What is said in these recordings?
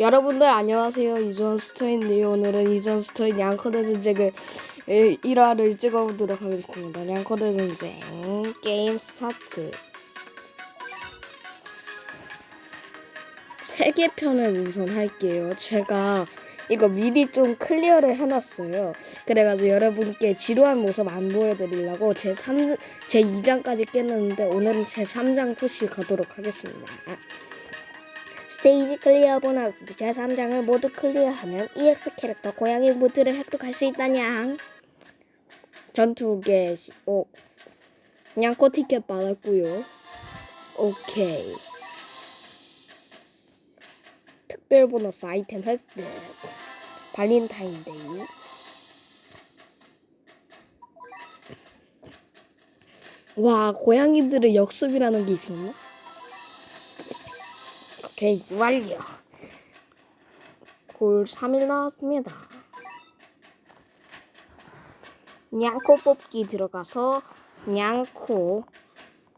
여러분들 안녕하세요. 이전스터인데요 오늘은 이전스터인 양커대 전쟁을 1화를 찍어보도록 하겠습니다. 양커대 전쟁 게임 스타트. 세개 편을 우선 할게요. 제가 이거 미리 좀 클리어를 해놨어요. 그래가지고 여러분께 지루한 모습 안 보여드리려고 제 3, 제 2장까지 깼는데 오늘은 제 3장 푸시 가도록 하겠습니다 스테이지 클리어 보너스 제3장을 모두 클리어하면 EX 캐릭터 고양이 무드를 획득할 수 있다냥. 전투 개 오. 양코 티켓 받았고요. 오케이. 특별 보너스 아이템 획득. 발렌타인데이. 와 고양이들의 역습이라는 게 있었나? 오케이 완료. 골 3일 나왔습니다. 냥코 뽑기 들어가서 냥코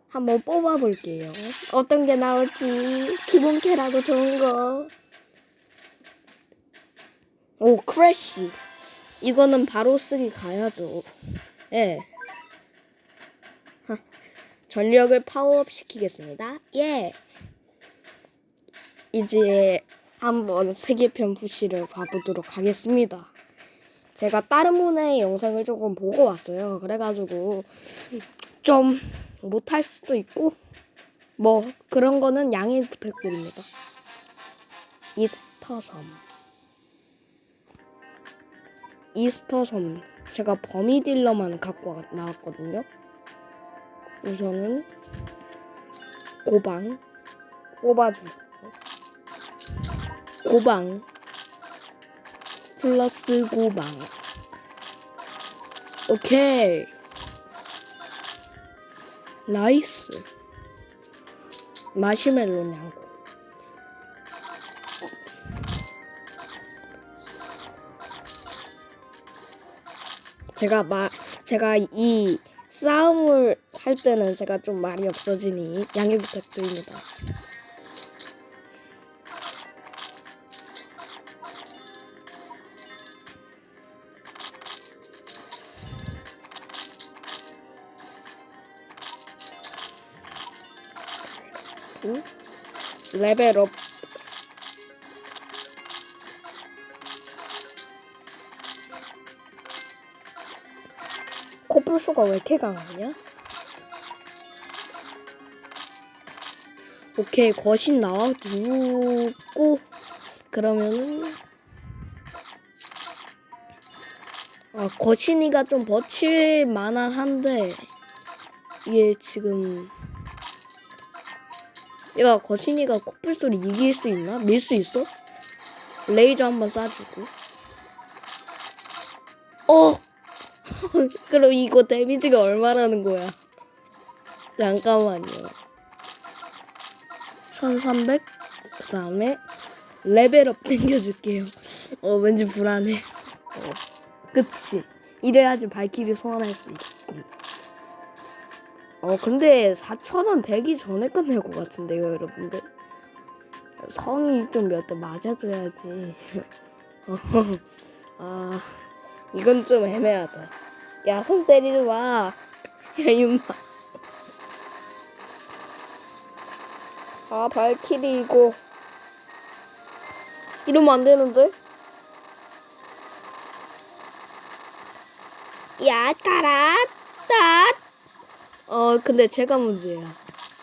한번 뽑아볼게요. 어떤 게 나올지 기본캐라도 좋은 거 오 크래쉬. 이거는 바로 쓰기 가야죠. 예. 하, 전력을 파워업 시키겠습니다. 예 이제 한번 세계편 푸시를 봐보도록 하겠습니다. 제가 다른 분의 영상을 조금 보고 왔어요. 그래가지고 좀 못할 수도 있고 뭐 그런 거는 양해 부탁드립니다. 이스터 섬 이스터 섬 제가 범위 딜러만 갖고 나왔거든요. 우선은 고방 뽑아주고 고방. 플러스 고방. 오케이. 나이스. 마시멜로 냥고. 제가 마 제가 이 싸움을 할 때는 제가 좀 말이 없어지니 양해 부탁드립니다. 레벨업 코뿔소가 왜 이렇게 강하냐? 오케이 거신 나와주고 그러면은 아 거신이가 좀 버틸 만한 한데 이게 지금 얘가 거신이가 코뿔소를 이길 수 있나? 밀 수 있어? 레이저 한번 쏴주고 어! 그럼 이거 데미지가 얼마라는 거야? 잠깐만요 1300? 그 다음에 레벨업 땡겨줄게요 어 왠지 불안해 어, 그치 이래야지 발키리 소환할 수 있지 어 근데 4천원 되기 전에 끝낼 것 같은데요 여러분들? 성이 좀 몇 대 맞아줘야지. 아 이건 좀 애매하다. 야 손 때리러 와야 임마. 아 발키리 이거. 이러면 안 되는데? 야 가라 따 어, 근데 제가 문제야.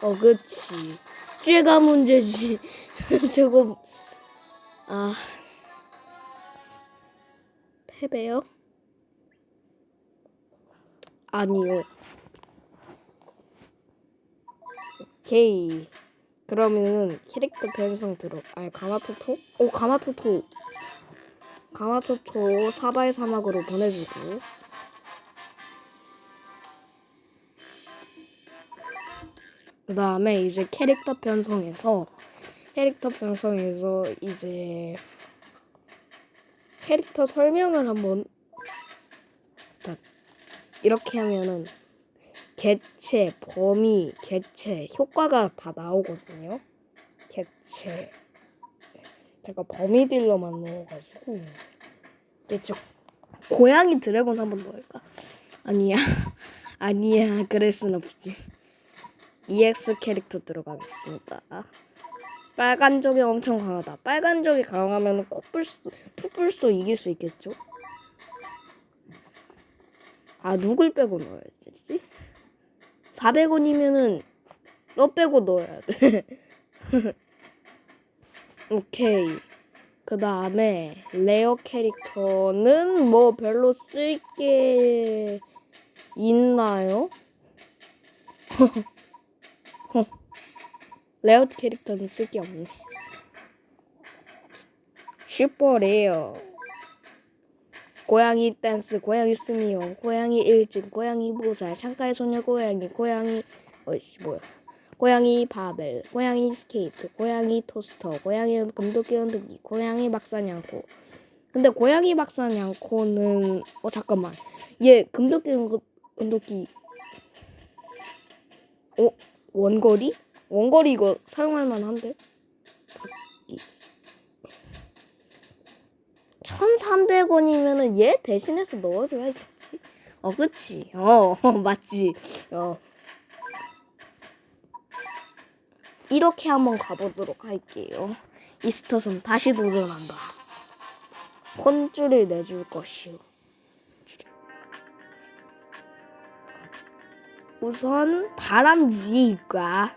어, 그치. 쟤가 문제지. 저거, 아. 패배요? 아니요. 오케이. 그러면은 캐릭터 변성 들어. 아니, 가마토토? 오, 가마토토. 가마토토 사바의 사막으로 보내주고. 그 다음에 이제 캐릭터 편성에서 캐릭터 편성에서 이제 캐릭터 설명을 한번 이렇게 하면은 개체, 범위, 개체, 효과가 다 나오거든요. 개체. 제가 범위 딜러만 넣어가지고 이쪽 고양이 드래곤 한번 넣을까? 아니야 아니야 그럴 순 없지 EX 캐릭터 들어가겠습니다 빨간 적이 엄청 강하다 빨간 적이 강하면 코뿔소 투뿔소 이길 수 있겠죠? 아 누굴 빼고 넣어야지 400원이면은 너 빼고 넣어야 돼 오케이. 그 다음에 레어 캐릭터는 뭐 별로 쓸 게 있나요? 레어 캐릭터는 쓸 게 없네. 슈퍼 레어. 고양이 댄스, 고양이 스미용, 고양이 일진, 고양이 보살, 창가의 소녀 고양이, 고양이 어이씨 뭐야? 고양이 바벨, 고양이 스케이트, 고양이 토스터, 고양이 금도끼 은도끼, 고양이 박사냥코. 근데 고양이 박사냥코는 어 잠깐만 얘 금도끼 은도끼 어 원거리? 원거리 이거 사용할 만한데? 1,300원이면은 얘 대신해서 넣어줘야겠지. 어, 그치. 어, 어, 맞지. 어. 이렇게 한번 가보도록 할게요. 이스터섬 다시 도전한다. 혼줄을 내줄 것이오. 우선 다람쥐가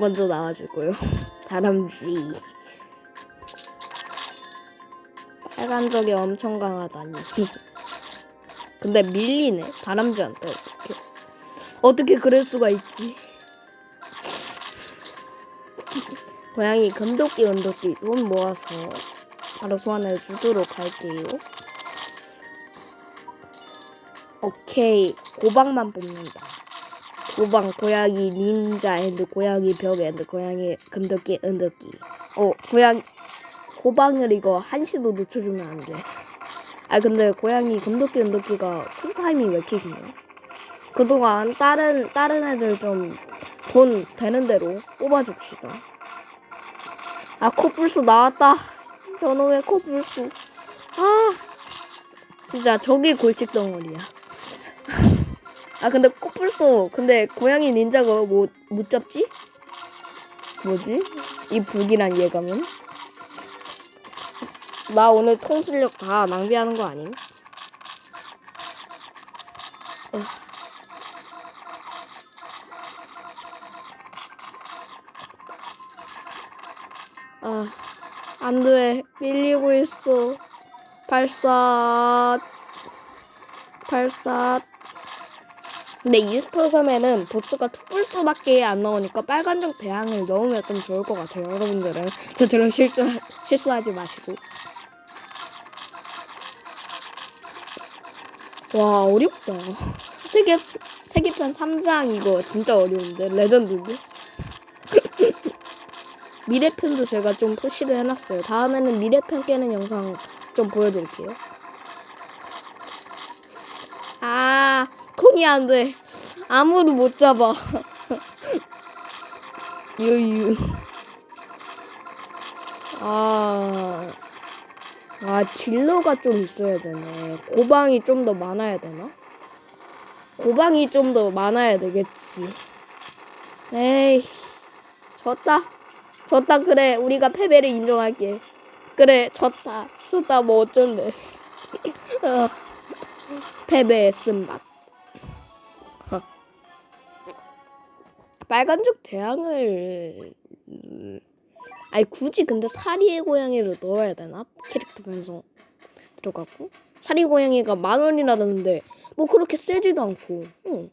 먼저 나와주고요. 다람쥐. 빨간 적이 엄청 강하다니. 근데 밀리네. 다람쥐한테 어떻게? 어떻게 그럴 수가 있지? 고양이 금도끼 은도끼 돈 모아서 바로 소환해 주도록 할게요. 오케이 고방만 뽑는다. 고방 고양이 닌자 앤드 고양이 벽 앤드 고양이 금도끼 은도끼. 어 고양 고방을 이거 한시도 놓쳐주면 안 돼. 아 근데 고양이 금도끼 은도끼가 쿨타임이 왜 이렇게 기냐? 그동안 다른 다른 애들 좀 돈 되는 대로 뽑아줍시다. 아 코뿔소 나왔다. 저놈의 코뿔소. 아 진짜 저기 골칫 덩어리야. 아 근데 코뿔소 근데 고양이 닌자가 뭐못 잡지? 뭐지? 이 불길한 예감은? 나 오늘 통술력 다 낭비하는 거 아님? 어. 아, 안 돼. 밀리고 있어. 발사. 발사. 근데 이스터 섬에는 보스가 투뿔소밖에 안 나오니까 빨간적 대항을 넣으면 좀 좋을 것 같아요. 여러분들은 저처럼 실수 실수하지 마시고. 와 어렵다. 세계 세계편 3장 이거 진짜 어려운데 레전드인데. 미래편도 제가 좀 푸시를 해놨어요. 다음에는 미래편 깨는 영상 좀 보여드릴게요. 아, 콩이 안 돼. 아무도 못 잡아. 유유. 아, 아, 딜러가 좀 있어야 되네. 고방이 좀 더 많아야 되나? 고방이 좀 더 많아야 되겠지. 에이, 졌다. 졌다 그래 우리가 패배를 인정할게 그래 졌다 졌다 뭐 어쩔래 어, 패배의 쓴맛 빨간족 대항을 음, 아니 굳이 근데 사리의 고양이를 넣어야 되나? 캐릭터 변성 들어가고. 사리 고양이가 만 원이나 드는데 뭐 그렇게 세지도 않고. 응.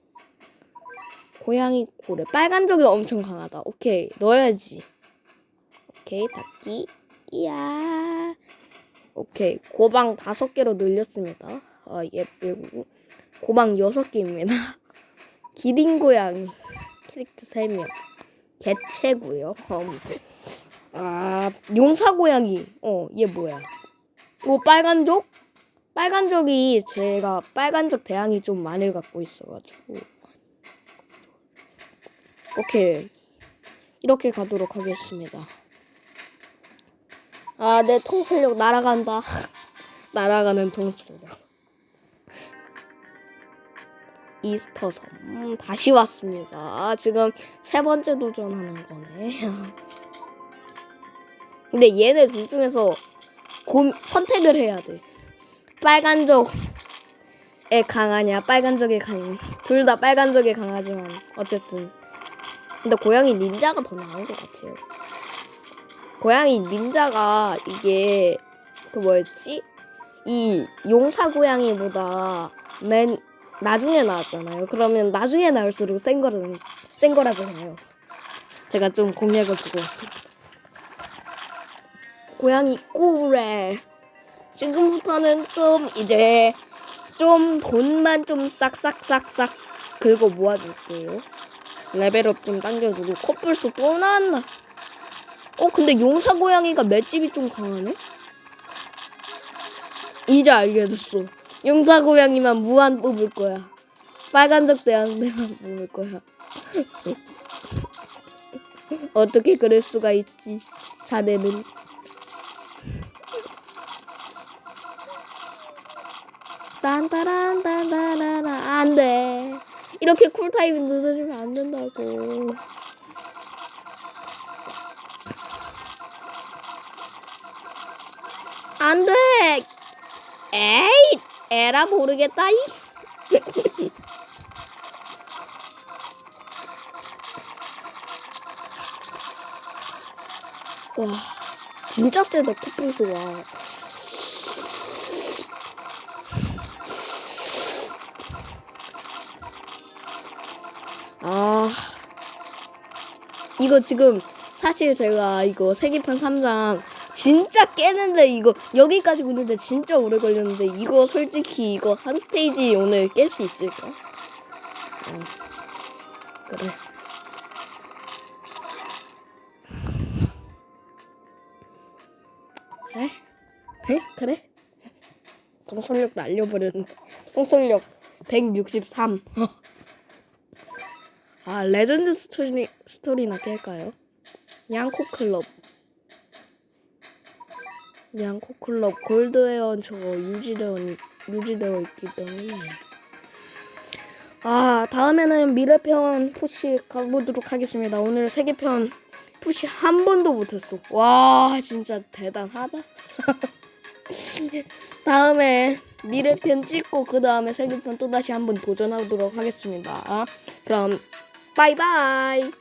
고양이 고래. 빨간족이 엄청 강하다. 오케이. 넣어야지. 오케이. 닫기. 이야. 오케이. 고방 다섯 개로 늘렸습니다. 아 예쁘고 고방 여섯 개입니다. 기린 고양이 캐릭터 세명 개체고요 음. 아 용사 고양이 어 얘 뭐야 오 빨간족 빨간족이 제가 빨간족 대항이 좀 많이 갖고 있어가지고 오케이 이렇게 가도록 하겠습니다. 아, 내 통솔력 날아간다. 날아가는 통솔력. 이스터 섬 음, 다시 왔습니다. 아, 지금 세 번째 도전하는 거네. 근데 얘네 둘 중에서 고, 선택을 해야 돼. 빨간 적에 강하냐, 빨간 적에 강해. 둘다 빨간 적에 강하지만 어쨌든. 근데 고양이 닌자가 더 나은 것 같아요. 고양이 닌자가 이게 그 뭐였지? 이 용사 고양이보다 맨 나중에 나왔잖아요. 그러면 나중에 나올수록 센 거는 센 거라잖아요. 제가 좀 공략을 보고 왔습니다. 고양이 꼬레 지금부터는 좀 이제 좀 돈만 좀 싹싹싹싹 긁어 모아줄게요. 레벨업 좀 당겨주고 코뿔소 또 나왔나? 어 근데 용사 고양이가 맷집이 좀 강하네? 이제 알게 됐어. 용사 고양이만 무한 뽑을 거야. 빨간적 대왕대만 뽑을 거야. 어떻게 그럴 수가 있지? 자네는. 딴따란 딴따라라 안돼 이렇게 쿨타임 늦어지면 안 된다고 안돼 에이 에라 모르겠다 이 와, 진짜 세다 코뿔소가. 아, 이거 지금 사실 제가 이거 세계판 3장 진짜 깨는데 이거 여기까지 오는데 진짜 오래 걸렸는데 이거 솔직히 이거 한 스테이지 오늘 깰 수 있을까? 어, 그래. 그래? 그래? 그래? 통솔력 날려버렸는데 통솔력 163 아 레전드 스토리, 스토리나 깰까요? 양코 클럽 양코 클럽 골드웨어 저거 유지되어, 유지되어 있기 때문에. 아 다음에는 미래편 푸시 가보도록 하겠습니다. 오늘 세계편 푸시 한 번도 못했어. 와 진짜 대단하다. 다음에 미래편 찍고 그 다음에 세계편 또 다시 한번 도전하도록 하겠습니다. 그럼 바이바이